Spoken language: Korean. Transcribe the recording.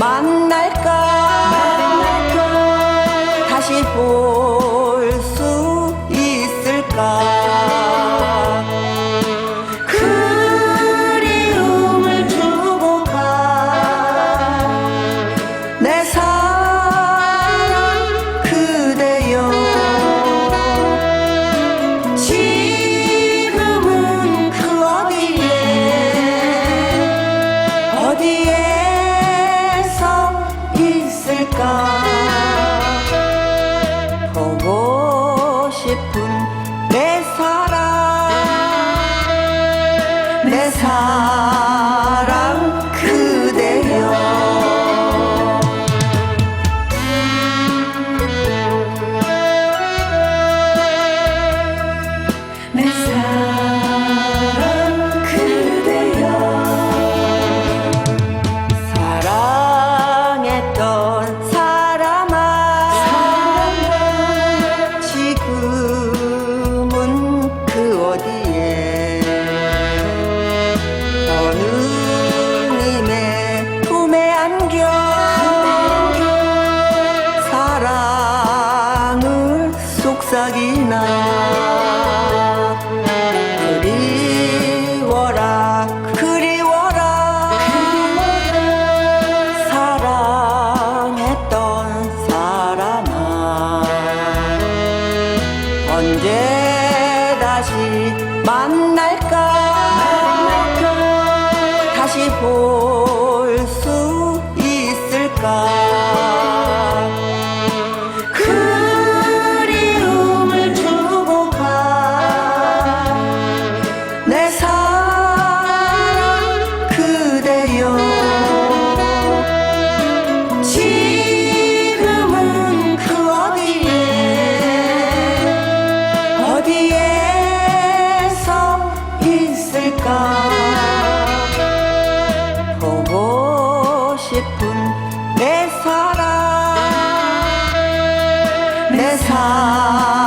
다시 만날까? 다시 볼 수 있을까? 그리움을 주고 가내 사 싶은 내 사랑. 내 사랑 속삭이나 그리워라 그리워라. 사랑했던 사람아 언제 다시 만날까? 다시 볼 수 있을까 사랑